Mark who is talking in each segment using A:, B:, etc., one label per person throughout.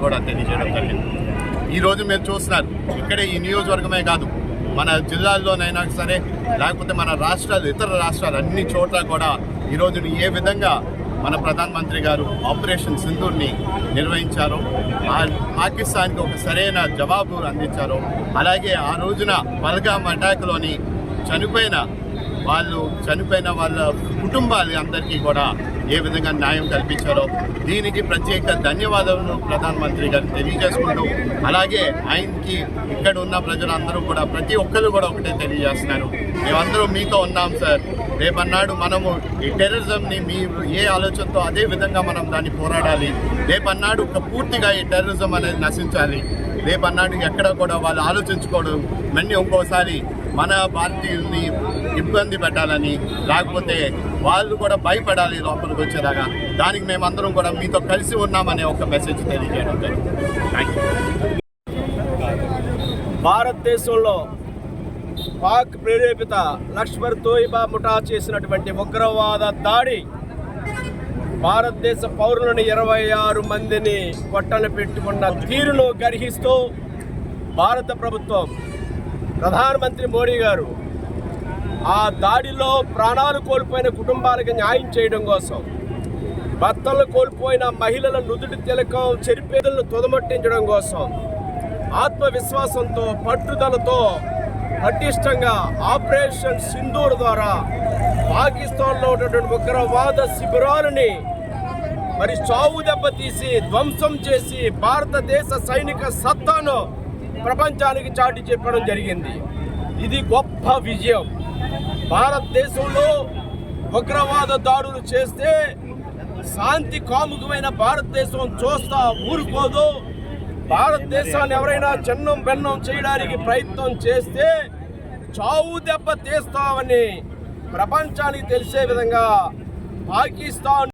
A: కూడా తెలియజేయడం జరిగింది ఈరోజు మీరు చూస్తున్నారు ఇక్కడే ఈ నియోజకవర్గమే కాదు మన జిల్లాల్లోనైనా సరే లేకపోతే మన రాష్ట్రాలు ఇతర రాష్ట్రాలు అన్ని చోట్ల కూడా ఈరోజు ఏ విధంగా మన ప్రధానమంత్రి గారు ఆపరేషన్ సింధూర్ని నిర్వహించారో పాకిస్తాన్కి ఒక సరైన జవాబు అందించారో అలాగే ఆ రోజున పల్గామ్ అటాక్లోని చనిపోయిన వాళ్ళు చనిపోయిన వాళ్ళ కుటుంబాలు అందరికీ కూడా ఏ విధంగా న్యాయం కల్పించారో దీనికి ప్రత్యేక ధన్యవాదాలను ప్రధానమంత్రి గారు తెలియజేసుకుంటూ అలాగే ఆయనకి ఇక్కడ ఉన్న ప్రజలందరూ కూడా ప్రతి ఒక్కరు కూడా ఒకటే తెలియజేస్తున్నారు. మేమందరూ మీతో ఉన్నాం సార్. రేపన్నాడు మనము ఈ టెర్రరిజంని మీ ఏ ఆలోచనతో అదే విధంగా మనం దాన్ని పోరాడాలి. రేపన్నాడు పూర్తిగా ఈ టెర్రరిజం అనేది నశించాలి. రేపన్నాడు ఎక్కడ కూడా వాళ్ళు ఆలోచించుకోవడం మళ్ళీ ఇంకోసారి మన పార్టీని ఇబ్బంది పెట్టాలని లేకపోతే వాళ్ళు కూడా భయపడాలి లోపలికి వచ్చేలాగా దానికి మేమందరం కూడా మీతో కలిసి ఉన్నామనే ఒక మెసేజ్ తెలియజేయడం జరిగింది.
B: భారతదేశంలో పాక్ ప్రేరేపిత లక్ష్మణ్ తోయిబా ముఠా చేసినటువంటి ఉగ్రవాద దాడి భారతదేశ పౌరులను ఇరవై ఆరు మందిని కొట్టలు పెట్టుకున్న తీరును గర్హిస్తూ భారత ప్రభుత్వం ప్రధానమంత్రి మోడీ గారు ఆ దాడిలో ప్రాణాలు కోల్పోయిన కుటుంబాలకు న్యాయం చేయడం కోసం భర్తలు కోల్పోయిన మహిళల నుదుటి తిలకం చెరిపేదలను తుదమట్టించడం కోసం ఆత్మవిశ్వాసంతో పట్టుదలతో పటిష్టంగా ఆపరేషన్ సింధూర్ ద్వారా పాకిస్తాన్లో ఉన్నటువంటి ఉగ్రవాద శిబిరాలని మరి చావు దెబ్బతీసి ధ్వంసం చేసి భారతదేశ సైనిక సత్తాను ప్రపంచానికి చాటి చెప్పడం జరిగింది. ఇది గొప్ప విజయం. భారతదేశంలో ఉగ్రవాద దాడులు చేస్తే శాంతి కాముకమైన భారతదేశం చూస్తా ఊరుకోదు. భారతదేశాన్ని ఎవరైనా చిన్నం బెన్నం చేయడానికి ప్రయత్నం చేస్తే చావు దెబ్బ తీస్తామని ప్రపంచానికి తెలిసే విధంగా పాకిస్తాన్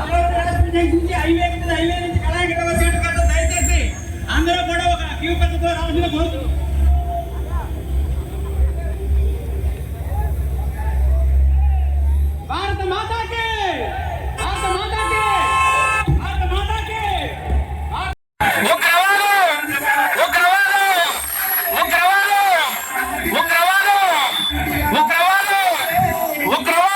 C: అందరూ భారత మాతాకి భారత మాతాకి భారత మాతాకి
D: ఉగ్రవాదం ఉగ్రవాదం ఉగ్రవాదం ఉగ్రవాదం ఉగ్రవాదం ఉగ్రవాదం ఉగ్రవాదం.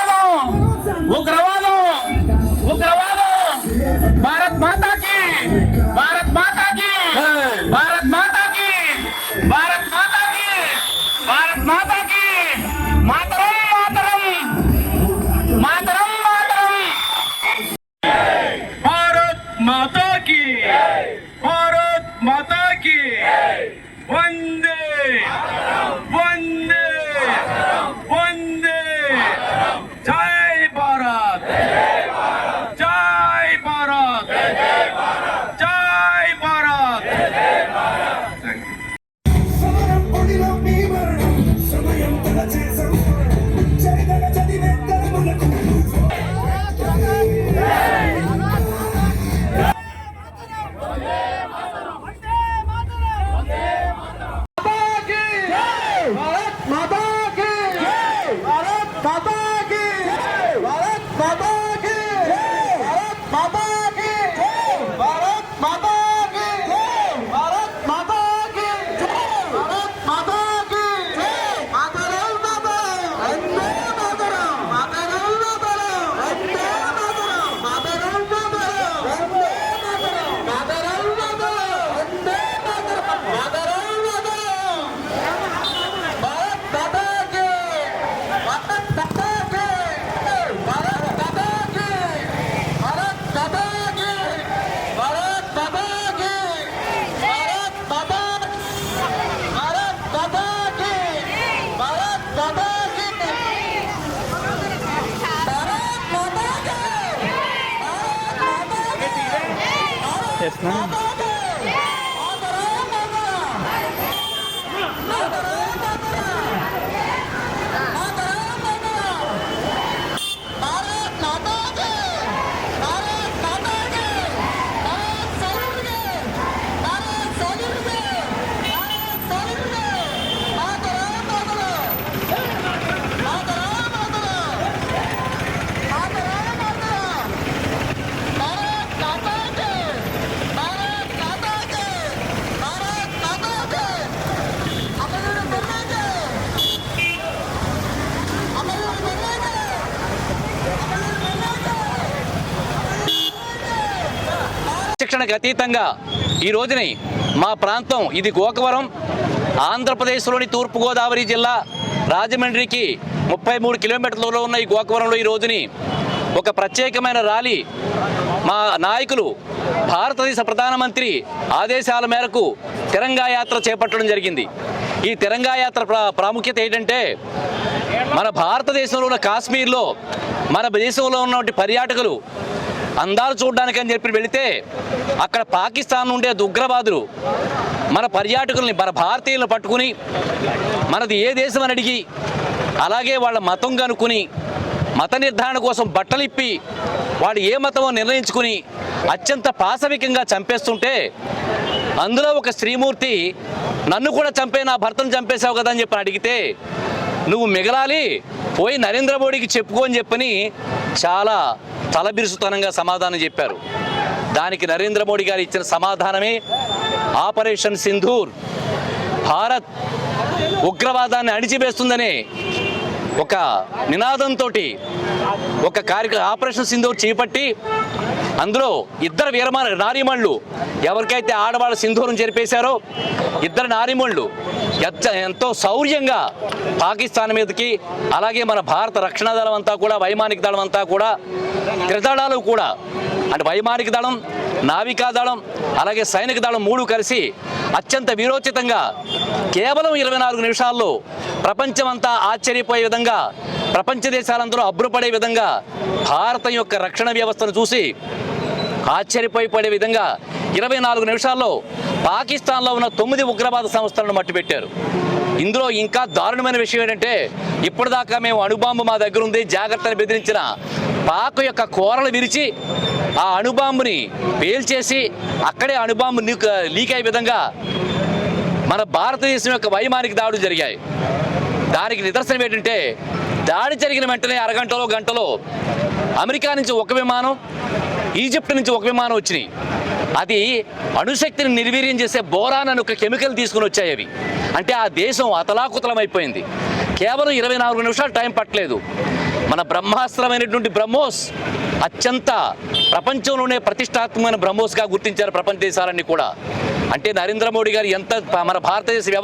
E: 叩き Come. క్రమశిక్షణకు అతీతంగా ఈ రోజుని మా ప్రాంతం ఇది గోకవరం ఆంధ్రప్రదేశ్లోని తూర్పుగోదావరి జిల్లా రాజమండ్రికి ముప్పై మూడు కిలోమీటర్లలో ఉన్న ఈ గోకవరంలో ఈ రోజుని ఒక ప్రత్యేకమైన ర్యాలీ మా నాయకులు భారతదేశ ప్రధానమంత్రి ఆదేశాల మేరకు తిరంగా యాత్ర చేపట్టడం జరిగింది. ఈ తిరంగా యాత్ర ప్రా- ప్రాముఖ్యత ఏంటంటే మన భారతదేశంలో ఉన్న కాశ్మీర్లో మన దేశంలో ఉన్నటువంటి పర్యాటకులు అందాలు చూడడానికి అని చెప్పి వెళితే అక్కడ పాకిస్తాన్ నుండే ఉగ్రవాదులు మన పర్యాటకుల్ని మన భారతీయులను పట్టుకుని మనది ఏ దేశం అని అడిగి అలాగే వాళ్ళ మతం కనుక్కుని మత నిర్ధారణ కోసం బట్టలిప్పి వాడు ఏ మతమో నిర్ణయించుకుని అత్యంత పాశవికంగా చంపేస్తుంటే అందులో ఒక శ్రీమూర్తి నన్ను కూడా చంపే నా భర్తను చంపేశావు కదా అని చెప్పి అడిగితే నువ్వు మిగలాలి పోయి నరేంద్ర మోడీకి చెప్పుకో అని చెప్పని చాలా తలబిరుసుతనంగా సమాధానం చెప్పారు. దానికి నరేంద్ర మోడీ గారు ఇచ్చిన సమాధానమే ఆపరేషన్ సింధూర్. భారత్ ఉగ్రవాదాన్ని అణిచివేస్తుందనే ఒక నినాదంతో ఒక కార్యక్రమ ఆపరేషన్ సింధూర్ చేపట్టి అందులో ఇద్దరు వీరమ నారీమణులు ఎవరికైతే ఆడవాళ్ళ సింధూరం జరిపేశారో ఇద్దరు నారీమణులు ఎచ్చ- ఎంతో శౌర్యంగా పాకిస్తాన్ మీదకి అలాగే మన భారత రక్షణ దళం అంతా కూడా వైమానిక దళం అంతా కూడా త్రిదళాలు కూడా అంటే వైమానిక దళం నావికా దళం అలాగే సైనిక దళం మూడు కలిసి అత్యంత వీరోచితంగా కేవలం ఇరవై నాలుగు నిమిషాల్లో ప్రపంచమంతా ఆశ్చర్యపోయే విధంగా ప్రపంచ దేశాలందరూ అబ్బురపడే విధంగా భారతం యొక్క రక్షణ వ్యవస్థను చూసి ఆశ్చర్యపోయి పడే విధంగా ఇరవై నాలుగు నిమిషాల్లో పాకిస్తాన్లో ఉన్న తొమ్మిది ఉగ్రవాద సంస్థలను మట్టిపెట్టారు. ఇందులో ఇంకా దారుణమైన విషయం ఏంటంటే ఇప్పటిదాకా మేము అణుబాంబు మా దగ్గర ఉంది జాగ్రత్తని బెదిరించిన పాక్ యొక్క కూరలు విరిచి ఆ అణుబాంబుని పేల్చేసి అక్కడే అణుబాంబు లీక్ లీక్ అయ్యే విధంగా మన భారతదేశం యొక్క వైమానిక దాడులు జరిగాయి. దానికి నిదర్శనం ఏంటంటే దాడి జరిగిన వెంటనే అరగంటలో గంటలో అమెరికా నుంచి ఒక విమానం ఈజిప్ట్ నుంచి ఒక విమానం వచ్చినాయి. అది అణుశక్తిని నిర్వీర్యం చేసే బోరాన్ అని ఒక కెమికల్ తీసుకుని వచ్చాయి అవి. అంటే ఆ దేశం అతలాకుతలమైపోయింది. కేవలం ఇరవై నాలుగు నిమిషాలు టైం పట్టలేదు. మన బ్రహ్మాస్త్రమైనటువంటి బ్రహ్మోస్ అత్యంత ప్రపంచంలోనే ప్రతిష్టాత్మకమైన బ్రహ్మోస్గా గుర్తించారు ప్రపంచ దేశాలన్నీ కూడా. అంటే నరేంద్ర మోడీ గారు ఎంత మన భారతదేశ